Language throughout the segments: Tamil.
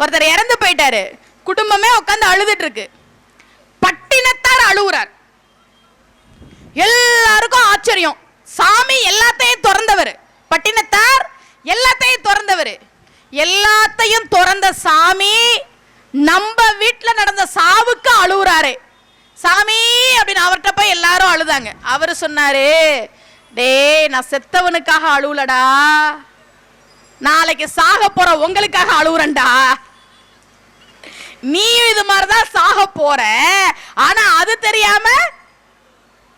ஒருத்தர் இறந்து போயிட்டாரு. குடும்பமே உட்காந்து அழுதுட்டு இருக்கு பட்டினத்தார் அழுகுறார் எல்லாருக்கும் ஆச்சரியம். சாமி எல்லாத்தையும் திறந்தவர். பட்டினத்தார் எல்லாத்தையும் திறந்தவர். எல்லாத்தையும் திறந்த சாமி நம்ம வீட்டில் நடந்த சாவுக்கு அழுகுறாரு சாமி அப்படின்னு அவர்கிட்ட போய் எல்லாரும் அழுதாங்க. அவர் சொன்னாரு டேய் நான் செத்தவனுக்காக அழுவலடா. நாளைக்கு சாக போற உங்களுக்காக அழுவுறேன்டா. நீயும் இது மாதிரிதான் சாக போற. ஆனா அது தெரியாம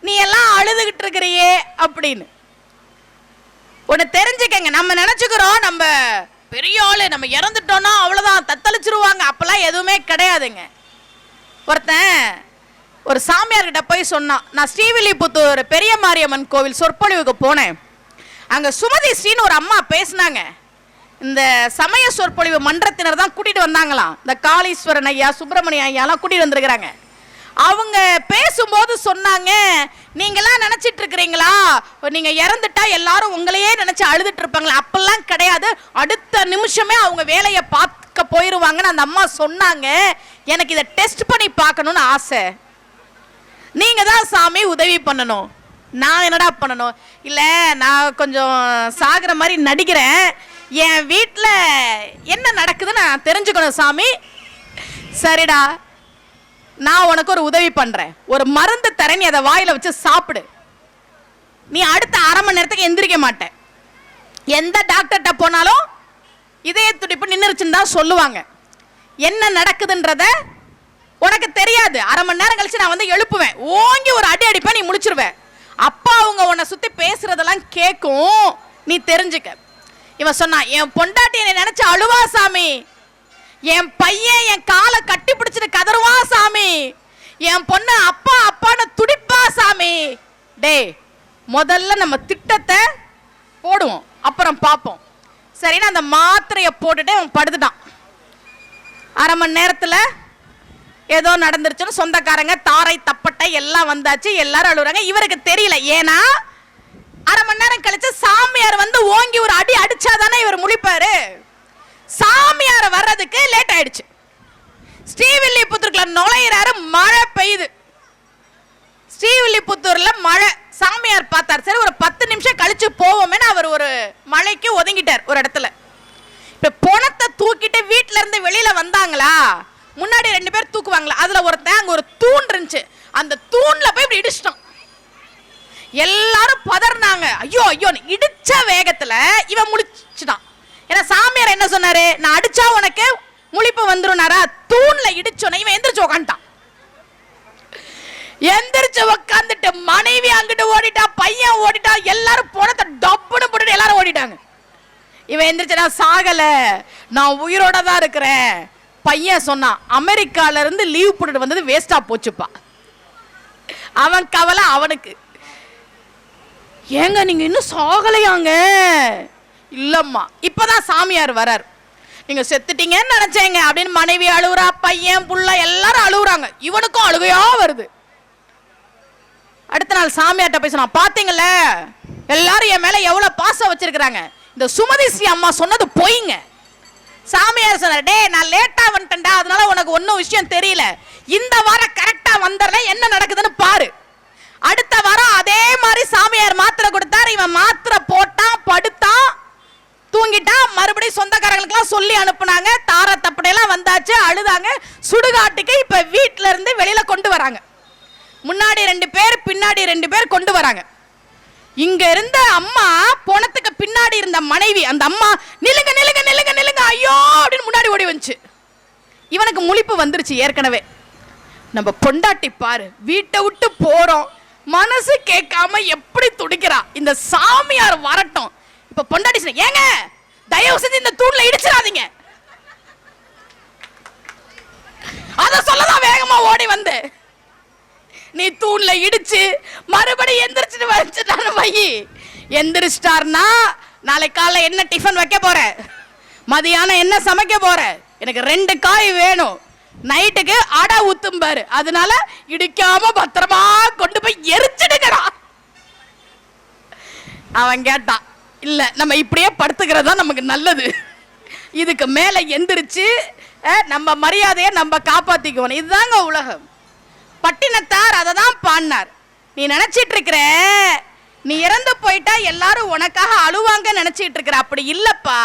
நீ எல்லாம் அழுதுகிட்டு இருக்கிறியே அப்படின்னு. ஒண்ணு தெரிஞ்சுக்கங்க. நம்ம நினைச்சுக்கிறோம் நம்ம பெரிய ஆளு நம்ம இறந்துட்டோம்னா அவ்வளவுதான் தத்தளிச்சிருவாங்க. அப்பெல்லாம் எதுவுமே கிடையாதுங்க. ஒருத்தன் ஒரு சாமியார்கிட்ட போய் சொன்னான். நான் ஸ்ரீவில்லிபுத்தூர் பெரிய மாரியம்மன் கோவில் சொற்பொழிவுக்கு போனேன். அங்க சுமதி ஸ்ரீன்னு ஒரு அம்மா பேசினாங்க. இந்த சமய சொற்பொழிவு மன்றத்தினர் தான் கூட்டிட்டு வந்தாங்களாம். இந்த காளீஸ்வரன் ஐயா சுப்பிரமணிய ஐயாலாம் கூட்டிட்டு வந்திருக்கிறாங்க. அவங்க பேசும்போது சொன்னாங்க நீங்களாம் நினைச்சிட்டு இருக்கிறீங்களா நீங்க இறந்துட்டா எல்லாரும் உங்களையே நினைச்சு அழுதுட்டு இருப்பாங்களா அப்பெல்லாம் கிடையாது. அடுத்த நிமிஷமே அவங்க வேலையை பார்க்க போயிருவாங்கன்னு அந்த அம்மா சொன்னாங்க. எனக்கு இதை டெஸ்ட் பண்ணி பார்க்கணும்னு ஆசை. நீங்க தான் சாமி உதவி பண்ணணும். நான் என்னடா பண்ணணும்? இல்லை நான் கொஞ்சம் சாகிற மாதிரி நடிக்கிறேன். என் வீட்டில் என்ன நடக்குதுன்னு நான் தெரிஞ்சுக்கணும் சாமி. சரிடா. நான் உனக்கு ஒரு உதவி பண்ணுறேன் ஒரு மருந்து தரேன் நீ அதை வாயில் வச்சு சாப்பிடு. நீ அடுத்த அரை மணி நேரத்துக்கு எந்திரிக்க மாட்டேன். எந்த டாக்டர்கிட்ட போனாலும் இதய துடிப்பு நின்றுச்சுன்னு தான் சொல்லுவாங்க. என்ன நடக்குதுன்றத உனக்கு தெரியாது. அரை மணி நேரம் கழிச்சு நான் வந்து எழுப்புவேன். ஓங்கி ஒரு அடி அடிப்பேன் நீ முடிச்சிருவேன் அப்பா அவங்க உன்னை சுற்றி பேசுறதெல்லாம் கேட்கும் நீ தெரிஞ்சுக்க. இவன் சொன்னான் என் பொண்டாட்டி என்னை நினைச்சு அழுவா சாமி. என் பையன் என் காலை கட்டி பிடிச்சிட்டு கதறுவா சாமி. என் பொண்ணு அப்பா அப்பான்னு துடிப்பா சாமி. டேய் முதல்ல நம்ம திட்டத்தை போடுவோம் அப்புறம் பார்ப்போம். சரின்னு அந்த மாத்திரையை போட்டுட்டு அவன் படுத்துட்டான். அரை மணி நேரத்தில் ஏதோ நடந்துருச்சுன்னு சொந்தக்காரங்க தாரை தப்பட்டை எல்லாம் வந்தாச்சு எல்லாரும் அழுகுறாங்க இவருக்கு தெரியல. ஏன்னா அரை மணி நேரம் கழிச்சு சாமியார் வந்து ஓங்கி ஒரு அடி அடிச்சாதானே இவர் முழிப்பாரு? சாமியார் வர்றதுக்கு லேட் ஆயிடுச்சு. ஸ்ரீவில்லிபுத்தூருக்குள்ள நுழையிறாரு மழை பெய்யுது. ஸ்ரீவில்லிபுத்தூர்ல மழை. சாமியார் பார்த்தார் சரி ஒரு பத்து நிமிஷம் கழிச்சு போவோமேன்னு அவர் ஒரு மழைக்கு ஒதுங்கிட்டார் ஒரு இடத்துல. இப்ப பணத்தை தூக்கிட்டு வீட்டுல இருந்து வெளியில வந்தாங்களா? முன்னாடி ரெண்டு பேர் தூக்குவாங்களா? அதுல ஒருத்தன் அங்க ஒரு தூண் இருந்துச்சு. அந்த தூண்ல போய் இப்படி இடிச்சிட்டோம் எல்லாரும் பதறினாங்க. ஐயோ ஐயோ இடிச்ச வேகத்துல இவன் முழிச்சுட்டான். ஏன்னா சாமியார் என்ன சொன்னாரு? நான் அடிச்சா உனக்கு முழிப்பு வந்துருனாரா தூண்ல இடிச்சோன்னே இவன் எந்திரிச்சு உக்காந்துட்டான். எந்திரிச்சு உக்காந்துட்டு மனைவி அங்கிட்டு ஓடிட்டா பையன் ஓடிட்டா எல்லாரும் போனத்தை டப்புன்னு போட்டுட்டு எல்லாரும் ஓடிட்டாங்க. இவன் எந்திரிச்சு நான் சாகல. நான் உயிரோட தான் இருக்கிறேன். பையன் சொன்னான் அமெரிக்கால இருந்து லீவ் போட்டுட்டு வந்தது வேஸ்டா போச்சுப்பா. அவன் கவலை அவனுக்கு. ஏங்க நீங்கள் இன்னும் சாகலையாங்க? இப்போ தான் சாமியார் வரார். நீங்கள் செத்துட்டீங்கன்னு நினச்சேங்க அப்படின்னு மனைவி அழுகுறா பையன் புள்ள எல்லாரும் அழுகுறாங்க இவனுக்கும் அழுகையா வருது. அடுத்த நாள் சாமியார்கிட்ட பேசினான் பார்த்தீங்கள எல்லாரும் என் மேலே எவ்வளோ பாசம் வச்சிருக்கிறாங்க? இந்த சுமதி ஸ்ரீ அம்மா சொன்னது பொய்ங்க. சாமியார் சொன்னார் டே நான் லேட்டாக வந்துட்டேன்டா அதனால உனக்கு ஒன்றும் விஷயம் தெரியல. இந்த வாரம் கரெக்டாக வந்துடுறேன் என்ன நடக்குதுன்னு பாரு. அடுத்த வாரம் அதே மாதிரி சாமியார் மாத்திரை கொடுத்தாரு. இவன் மாத்திரை போட்டான் படுத்தான் தூங்கிட்டான். மறுபடியும் சொந்தக்காரங்களுக்குலாம் சொல்லி அனுப்புனாங்க. தார தப்படையெல்லாம் வந்தாச்சு அழுதாங்க. சுடுகாட்டுக்கு இப்ப வீட்ல இருந்து வெளியில கொண்டு வராங்க. முன்னாடி ரெண்டு பேர் பின்னாடி ரெண்டு பேர் கொண்டு வராங்க. இங்க இருந்த அம்மா போனத்துக்கு பின்னாடி இருந்த மனைவி அந்த அம்மா நிலுங்க நிலுங்க நிலுங்க நிலுங்க ஐயோ! அப்படின்னு முன்னாடி ஓடி வந்துச்சு. இவனுக்கு முழிப்பு வந்துருச்சு ஏற்கனவே. நம்ம பொண்டாட்டி பாரு வீட்டை விட்டு போறோம். மனசு கேட்காம எப்படி துடிக்கிறா? இந்த சாமியார் வரட்டும். இப்ப பொண்டாடி ஏங்க தயவு செஞ்சு இந்த தூண்ல இடிச்சிடாதீங்க. அத சொல்லதான் வேகமா ஓடி வந்து. நீ தூண்ல இடிச்சு மறுபடியும் எந்திரிச்சிட்டு வச்சுட்டாரு பையி எந்திரிச்சிட்டார்னா நாளைக்கு காலைல என்ன டிஃபன் வைக்க போற? மதியானம் என்ன சமைக்க போற? எனக்கு ரெண்டு காய் வேணும். நைட்டுக்கு அடை ஊத்தும் பாரு அதனால இடிக்காம பத்திரமா கொண்டு போய் எரிச்சிடுங்கடா. அவன் கேட்டான் இல்ல நம்ம இப்படியே படுத்துக்கிறது தான் நமக்கு நல்லது. இதுக்கு மேல எந்திரிச்சு நம்ம மரியாதையை நம்ம காப்பாத்திக்கணும். இதுதாங்க உலகம். பட்டினத்தார் அதை தான் பாடினார். நீ நினைச்சிட்டு இருக்கிற நீ இறந்து போயிட்டா எல்லாரும் உனக்காக அழுவாங்க நினைச்சிட்டு இருக்கிற. அப்படி இல்லப்பா.